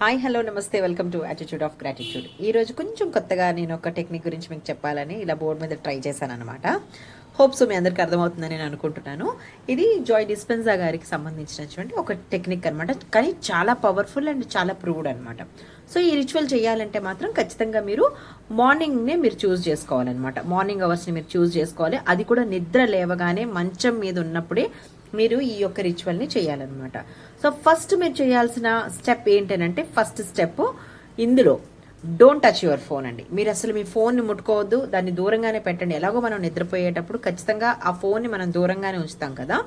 Hi hello namaste welcome to attitude of gratitude ఈ రోజు కొంచెం కొత్తగా నేను ఒక టెక్నిక్ గురించి మీకు చెప్పాలని ఇలా బోర్డు మీద ట్రై చేశాను అనమాట హోప్స్ మీ అందరికీ అర్థమవుతుందని నేను అనుకుంటున్నాను. ఇది జాయ్ డిస్పెన్సా గారికి సంబంధించినటువంటి ఒక టెక్నిక్ అనమాట కానీ చాలా పవర్ఫుల్ అండ్ చాలా ప్రూవ్డ్ అనమాట సో ఈ రిచువల్ చేయాలంటే మాత్రం ఖచ్చితంగా మీరు మార్నింగ్నే మీరు చూస్ చేసుకోవాలన్నమాట. మార్నింగ్ అవర్స్ని మీరు చూస్ చేసుకోవాలి. అది కూడా నిద్ర లేవగానే మంచం మీద ఉన్నప్పుడే మీరు ఈ యొక్క రిచువల్ని చేయాలన్నమాట. సో ఫస్ట్ మీరు చేయాల్సిన స్టెప్ ఏంటంటే ఫస్ట్ స్టెప్ ఇందులో డోంట్ టచ్ యువర్ ఫోన్ అండి. మీరు అసలు మీ ఫోన్ని ముట్టుకోవద్దు దాన్ని దూరంగానే పెట్టండి. ఎలాగో మనం నిద్రపోయేటప్పుడు ఖచ్చితంగా ఆ ఫోన్ని మనం దూరంగానే ఉంచుతాం కదా.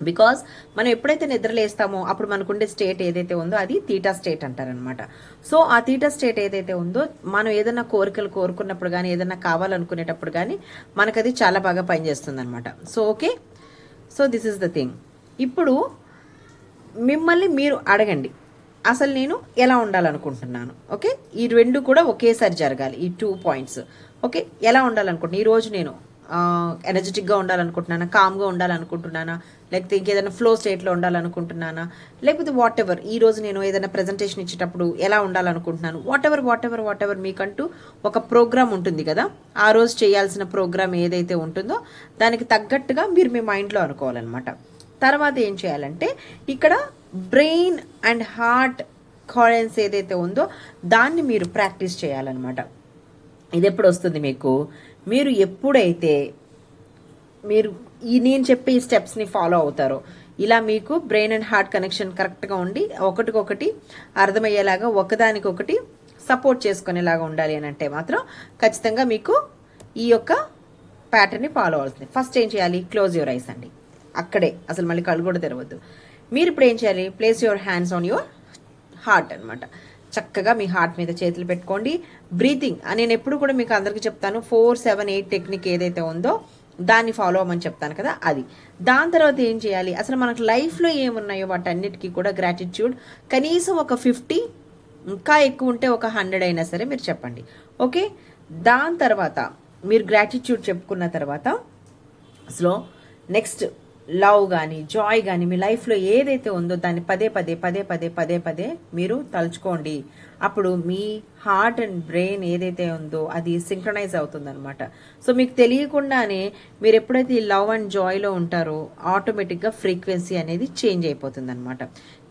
బికాస్ మనం ఎప్పుడైతే నిద్రలేస్తామో అప్పుడు మనకుండే స్టేట్ ఏదైతే ఉందో అది తీటా స్టేట్ అంటారనమాట సో ఆ తీటా స్టేట్ ఏదైతే ఉందో మనం ఏదైనా కోరికలు కోరుకున్నప్పుడు కానీ ఏదైనా కావాలనుకునేటప్పుడు కానీ మనకు అది చాలా బాగా పనిచేస్తుంది అనమాట so okay so this is the thing. ఇప్పుడు మిమ్మల్ని మీరు అడగండి. అసలు నేను ఎలా ఉండాలనుకుంటున్నాను? ఓకే? ఈ రెండు కూడా ఒకేసారి జరగాలి ఈ టూ పాయింట్స్ ఓకే? ఎలా ఉండాలనుకుంటున్నాను? ఈరోజు నేను ఎనర్జెటిక్గా ఉండాలనుకుంటున్నానా? కామ్గా ఉండాలనుకుంటున్నానా? లేకపోతే ఇంకేదైనా ఫ్లో స్టేట్లో ఉండాలనుకుంటున్నానా? లేకపోతే వాట్ ఎవర్ ఈ రోజు నేను ఏదైనా ప్రజెంటేషన్ ఇచ్చేటప్పుడు ఎలా ఉండాలనుకుంటున్నాను? Whatever whatever whatever మీకంటూ ఒక ప్రోగ్రామ్ ఉంటుంది కదా? ఆ రోజు చేయాల్సిన ప్రోగ్రామ్ ఏదైతే ఉంటుందో దానికి తగ్గట్టుగా మీరు మీ మైండ్లో అనుకోవాలన్నమాట. తర్వాత ఏం చేయాలంటే ఇక్కడ బ్రెయిన్ అండ్ హార్ట్ కాయిన్స్ ఏదైతే ఉందో దాన్ని మీరు ప్రాక్టీస్ చేయాలన్నమాట. ఇది ఎప్పుడు వస్తుంది మీకు? మీరు ఎప్పుడైతే మీరు ఈ నేను చెప్పే ఈ స్టెప్స్ని ఫాలో అవుతారో ఇలా మీకు బ్రెయిన్ అండ్ హార్ట్ కనెక్షన్ కరెక్ట్గా ఉండి ఒకటికొకటి అర్థమయ్యేలాగా ఒకదానికొకటి సపోర్ట్ చేసుకునేలాగా ఉండాలి అని అంటే మాత్రం ఖచ్చితంగా మీకు ఈ యొక్క ప్యాటర్న్ని ఫాలో అవుతుంది. ఫస్ట్ ఏం చేయాలి? క్లోజ్ యువర్ ఐస్ అండి. అక్కడే. అసలు మళ్ళీ కళ్ళు కూడా తెరవద్దు. మీరు ఇప్పుడు ఏం చేయాలి? Place your hands on your heart అనమాట చక్కగా మీ హార్ట్ మీద చేతులు పెట్టుకోండి. బ్రీతింగ్ నేను ఎప్పుడు కూడా మీకు అందరికీ చెప్తాను. ఫోర్ సెవెన్ ఎయిట్ టెక్నిక్ ఏదైతే ఉందో దాన్ని ఫాలో అవ్వమని చెప్తాను కదా అది. దాని తర్వాత ఏం చేయాలి? అసలు మనకు లైఫ్లో ఏమున్నాయో వాటన్నిటికీ కూడా గ్రాటిట్యూడ్ కనీసం ఒక ఫిఫ్టీ ఇంకా ఎక్కువ ఉంటే ఒక హండ్రెడ్ అయినా సరే మీరు చెప్పండి. ఓకే? దాని తర్వాత మీరు గ్రాటిట్యూడ్ చెప్పుకున్న తర్వాత అసలు నెక్స్ట్ లవ్ కానీ జాయ్ కానీ మీ లైఫ్లో ఏదైతే ఉందో దాన్ని పదే పదే పదే పదే పదే పదే మీరు తలుచుకోండి. అప్పుడు మీ హార్ట్ అండ్ బ్రెయిన్ ఏదైతే ఉందో అది సింక్రనైజ్ అవుతుంది అనమాట సో మీకు తెలియకుండానే మీరు ఎప్పుడైతే ఈ లవ్ అండ్ జాయ్లో ఉంటారో ఆటోమేటిక్గా ఫ్రీక్వెన్సీ అనేది చేంజ్ అయిపోతుంది అనమాట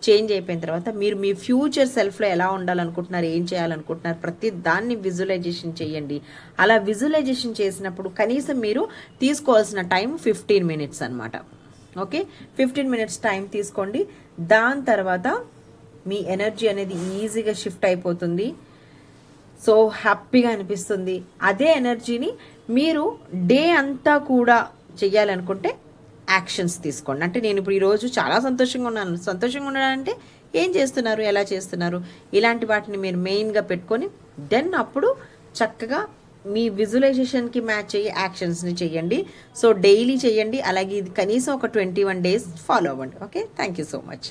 చేంజ్ అయిపోయిన తర్వాత మీరు మీ ఫ్యూచర్ సెల్ఫ్లో ఎలా ఉండాలనుకుంటున్నారు ఏం చేయాలనుకుంటున్నారు ప్రతి దాన్ని విజువలైజేషన్ చేయండి. అలా విజువలైజేషన్ చేసినప్పుడు కనీసం మీరు తీసుకోవాల్సిన టైం ఫిఫ్టీన్ మినిట్స్ అనమాట ఓకే? ఫిఫ్టీన్ మినిట్స్ టైం తీసుకోండి. దాని తర్వాత మీ ఎనర్జీ అనేది ఈజీగా షిఫ్ట్ అయిపోతుంది. సో హ్యాపీగా అనిపిస్తుంది. అదే ఎనర్జీని మీరు డే అంతా కూడా చెయ్యాలనుకుంటే యాక్షన్స్ తీసుకోండి. అంటే నేను ఇప్పుడు ఈరోజు చాలా సంతోషంగా ఉన్నాను. సంతోషంగా ఉన్నానంటే ఏం చేస్తున్నారు? ఎలా చేస్తున్నారు? ఇలాంటి వాటిని మీరు మెయిన్గా పెట్టుకొని దెన్ అప్పుడు చక్కగా మీ విజువలైజేషన్కి మ్యాచ్ అయ్యే యాక్షన్స్ని చేయండి సో డైలీ చేయండి అలాగే ఇది కనీసం ఒక ట్వంటీ వన్ డేస్ ఫాలో అవ్వండి. Okay thank you so much